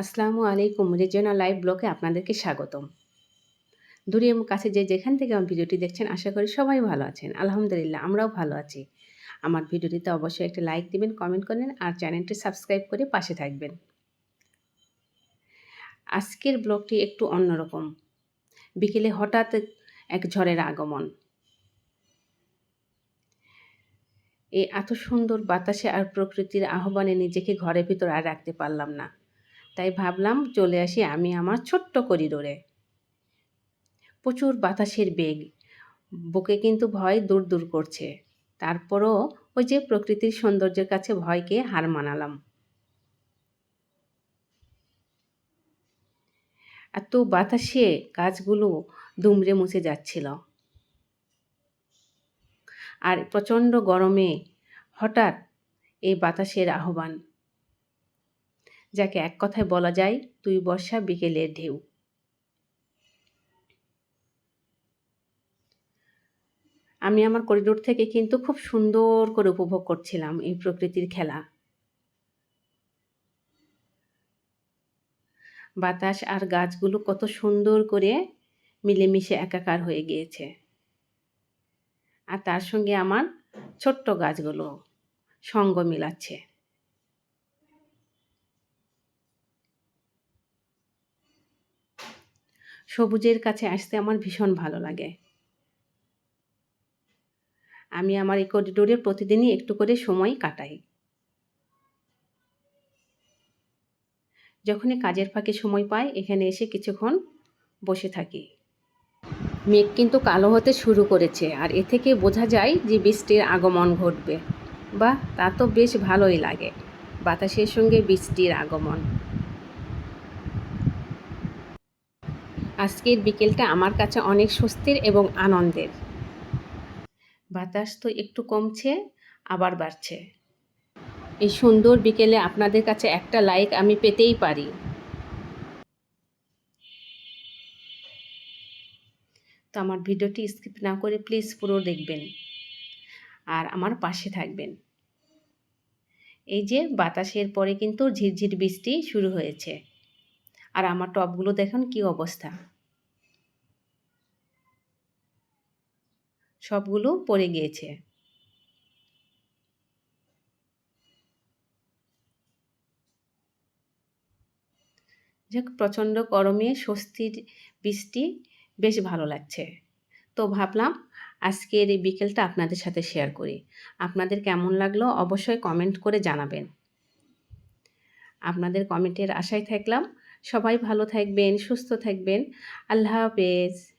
আসসালামু আলাইকুম regional live ব্লকে আপনাদেরকে স্বাগতম। দূরে এবং কাছে যে যেখান থেকে আমার ভিডিওটি দেখছেন, আশা করি সবাই ভালো আছেন। আলহামদুলিল্লাহ, আমরাও ভালো আছি। আমার ভিডিওটিতে অবশ্যই একটা লাইক দিবেন, কমেন্ট করবেন আর চ্যানেলটি সাবস্ক্রাইব করে পাশে থাকবেন। আজকের ব্লগটি একটু অন্যরকম। বিকেলে হঠাৎ এক ঝড়ের আগমন। এই এত সুন্দর বাতাসে আর প্রকৃতির আহ্বানে নিজেকে ঘরের ভিতর আর রাখতে পারলাম না। তাই ভাবলাম চলে আসি আমি আমার ছোট্ট করিডোরে। প্রচুর বাতাসের বেগ, বুকে কিন্তু ভয় দূর দূর করছে। তারপরও ওই যে প্রকৃতির সৌন্দর্যের কাছে ভয়কে হার মানালাম। এত বাতাসে গাছগুলো দুমড়ে মুছে যাচ্ছিল। আর প্রচণ্ড গরমে হঠাৎ এই বাতাসের আহ্বান যাকে এক কথায় বলা যায়, তুই বর্ষা বিকেলের ঢেউ। আমি আমার করিডোর থেকে কিন্তু খুব সুন্দর করে উপভোগ করছিলাম এই প্রকৃতির খেলা। বাতাস আর গাছগুলো কত সুন্দর করে মিলেমিশে একাকার হয়ে গিয়েছে। আর তার সঙ্গে আমার ছোট্ট গাছগুলো সঙ্গ মিলাচ্ছে। সবুজের কাছে আসতে আমার ভীষণ ভালো লাগে। আমি আমার এই করিডোরে প্রতিদিনই একটু করে সময় কাটাই। যখনই কাজের ফাঁকে সময় পাই, এখানে এসে কিছুক্ষণ বসে থাকি। মেঘ কিন্তু কালো হতে শুরু করেছে, আর এ থেকে বোঝা যায় যে বৃষ্টির আগমন ঘটবে। বা তা তো বেশ ভালোই লাগে। বাতাসের সঙ্গে বৃষ্টির আগমন। আজকের বিকেলটা আমার কাছে অনেক স্বস্তির এবং আনন্দের। বাতাস তো একটু কমছে আবার বাড়ছে। এই সুন্দর বিকেলে আপনাদের কাছে একটা লাইক আমি পেতেই পারি। তো আমার ভিডিওটি স্কিপ না করে প্লিজ পুরো দেখবেন আর আমার পাশে থাকবেন। এই যে বাতাসের পরে কিন্তু ঝিরঝির বৃষ্টি শুরু হয়েছে। আর আমার টবগুলো দেখুন কি অবস্থা। সবগুলো পড়ে গিয়েছে। যাক, প্রচণ্ড গরমে স্বস্তির বৃষ্টি বেশ ভালো লাগছে। তো ভাবলাম আজকের এই বিকেলটা আপনাদের সাথে শেয়ার করি। আপনাদের কেমন লাগল অবশ্যই কমেন্ট করে জানাবেন। আপনাদের কমেন্টের আশায় থাকলাম। সবাই ভালো থাকবেন, সুস্থ থাকবেন। আল্লাহ হাফেজ।